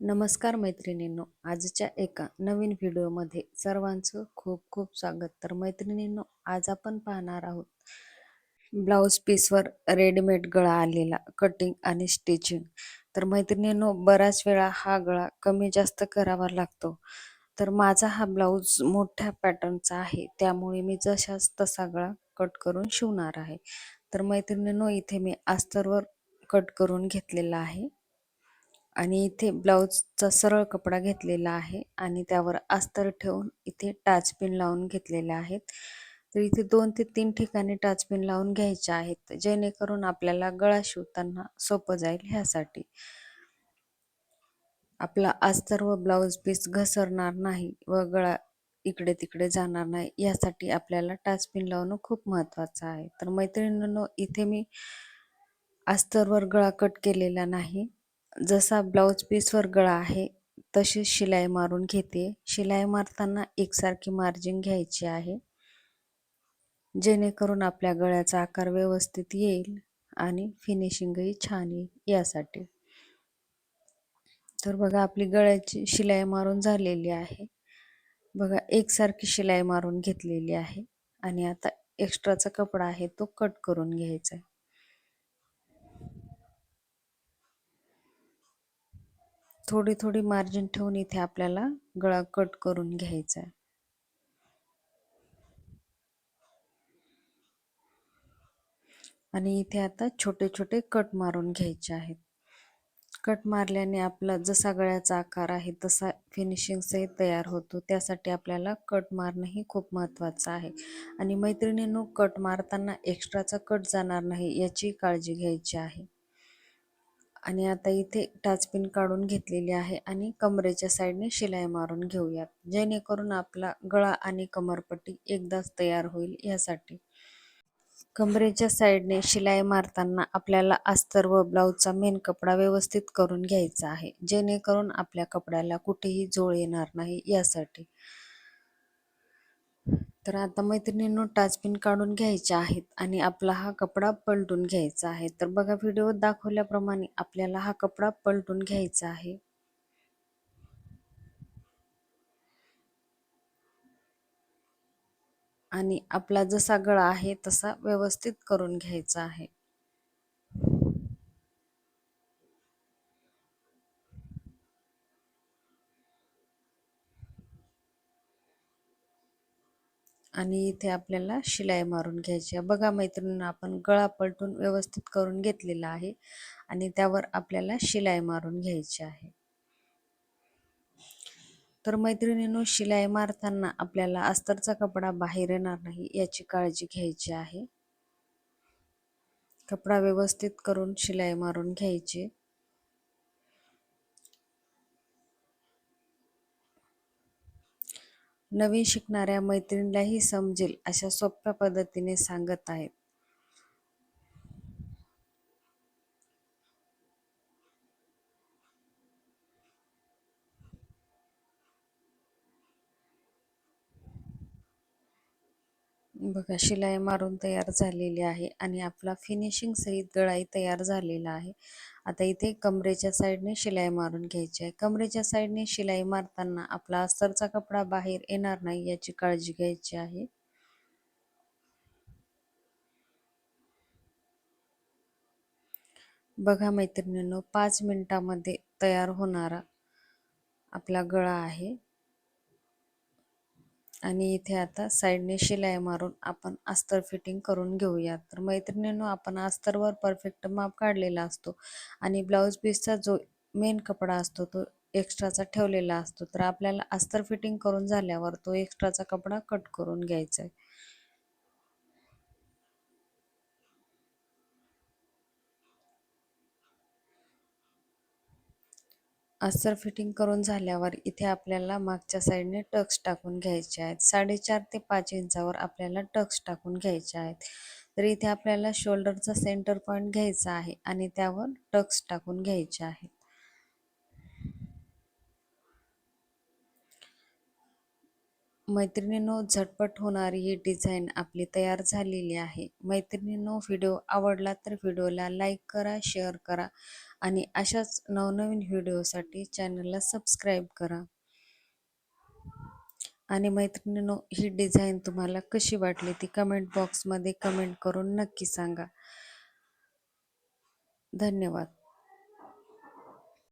नमस्कार मैत्रिणींनो आजच्या एका नवीन व्हिडिओमध्ये सर्वांचं खूप खूप स्वागत. तर मैत्रिणींनो आज आपण पाहणार आहोत ब्लाऊज पीसवर रेडीमेड गळा आलेला कटिंग आणि स्टिचिंग तर मैत्रिणींनो बऱ्याच वेळा हा गळा कमी जास्त करावा लागतो. तर माझा हा ब्लाऊज मोठ्या पॅटर्नचा आहे त्यामुळे मी जशाच तसा गळा कट करून शिवणार आहे. तर मैत्रिणींनो इथे मी अस्तरवर कट करून घेतलेला आहे. आणि इथे ब्लाऊजचा सरळ कपडा घेतलेला आहे आणि त्यावर अस्तर ठेवून इथे टाचपिन लावून घेतलेले आहेत. तर इथे दोन ते तीन ठिकाणी टाचपिन लावून घ्यायचे आहेत जेणेकरून आपल्याला गळा शिवताना सोपं जाईल ह्यासाठी. आपला अस्तर व ब्लाऊज पीस घसरणार नाही व गळा इकडे तिकडे जाणार नाही यासाठी आपल्याला टाचपिन लावणं खूप महत्त्वाचं आहे. तर मैत्रिणींनो इथे मी अस्तरवर गळा कट केलेला नाही. जसा ब्लाऊज पीसवर गळा आहे तशी शिलाई मारून घेते. शिलाई मारताना एकसारखी मार्जिन घ्यायची आहे. जेणेकरून आपल्या गळ्याचा आकार व्यवस्थित येईल आणि फिनिशिंगही छान येईल यासाठी. तर बघा आपली गळ्याची शिलाई मारून झालेली आहे. बघा एकसारखी शिलाई मारून घेतलेली आहे. आणि आता एक्स्ट्राचा कपडा आहे तो कट करून घ्यायचा आहे. थोडी थोडी मार्जिन ठेवून इथे आपल्याला गळा कट करून घ्यायचा आहे. आणि इथे आता छोटे छोटे कट मारून घ्यायचे आहेत. कट मारल्याने आपला जसा गळ्याचा आकार आहे तसा फिनिशिंगसही तयार होतो. त्यासाठी आपल्याला कट मारणं ही खूप महत्त्वाचं आहे. आणि मैत्रिणींनो कट मारताना एक्स्ट्राचा कट जाणार नाही याची काळजी घ्यायची आहे. आणि आता इथे टाचपिन काढून घेतलेली आहे आणि कमरेच्या साईडने शिलाई मारून घेऊयात. जेणेकरून आपला गळा आणि कमरपट्टी एकदाच तयार होईल यासाठी. कमरेच्या साईडने शिलाई मारताना आपल्याला अस्तर व ब्लाऊजचा मेन कपडा व्यवस्थित करून घ्यायचा आहे. जेणेकरून आपल्या कपड्याला कुठेही जोळ येणार नाही यासाठी. तर आता मैत्रिणींनो टाचपिन काढून घ्यायच्या आहेत आणि आपला हा कपडा पलटून घ्यायचा आहे. तर बघा व्हिडिओ दाखवल्याप्रमाणे आपल्याला हा कपडा पलटून घ्यायचा आहे. आणि आपला जसा गळा आहे तसा व्यवस्थित करून घ्यायचा आहे. आणि इथे आपल्याला शिलाई मारून घ्यायची आहे. बघा मैत्रिणींनो आपण गळा पलटून व्यवस्थित करून घेतलेला आहे आणि त्यावर आपल्याला शिलाई मारून घ्यायची आहे. तर मैत्रिणीनो शिलाई मारताना आपल्याला अस्तरचा कपडा बाहेर येणार नाही याची काळजी घ्यायची आहे. कपडा व्यवस्थित करून शिलाई मारून घ्यायची. नवीन शिकणाऱ्या मैत्रिणीलाही समजेल अशा सोप्या पद्धतीने सांगत आहेत. बघा शिलाई मारून तयार झालेली आहे आणि आपला फिनिशिंग सहित गळाही तयार झालेला आहे. आता इथे कमरेच्या साईडने शिलाई मारून घ्यायची आहे. कमरेच्या साईडने शिलाई मारताना आपला अस्तरचा कपडा बाहेर येणार नाही याची काळजी घ्यायची आहे. बघा मैत्रिणींनो पाच मिनिटामध्ये तयार होणारा आपला गळा आहे. आणि इथे आता साईडने शिलाई मारून आपण अस्तर फिटिंग करून घेऊयात. तर मैत्रिणींनो आपण अस्तरवर परफेक्ट माप काढलेला असतो आणि ब्लाऊज पीसचा जो मेन कपडा असतो तो एक्स्ट्राचा ठेवलेला असतो. तर आपल्याला अस्तर फिटिंग करून झाल्यावर तो एक्स्ट्राचा कपडा कट करून घ्यायचा आहे. अस्तर फिटिंग करून झाल्यावर इथे आपल्याला मागच्या साईडने टक्स टाकून घ्यायचे आहेत. साडेचार ते पाच इंचावर आपल्याला टक्स टाकून घ्यायचे आहेत. तर इथे आपल्याला शोल्डरचा सेंटर पॉईंट घ्यायचा आहे आणि त्यावर टक्स टाकून घ्यायचे आहेत मैत्रिणींनो झटपट होणारी ही डिझाईन आपली तयार झालेली आहे. मैत्रिणींनो व्हिडिओ आवडला तर व्हिडिओला लाईक करा शेअर करा आणि अशाच नवनवीन व्हिडिओसाठी चॅनलला सबस्क्राईब करा. आणि मैत्रिणींनो ही डिझाईन तुम्हाला कशी वाटली ती कमेंट बॉक्समध्ये कमेंट करून नक्की सांगा. धन्यवाद.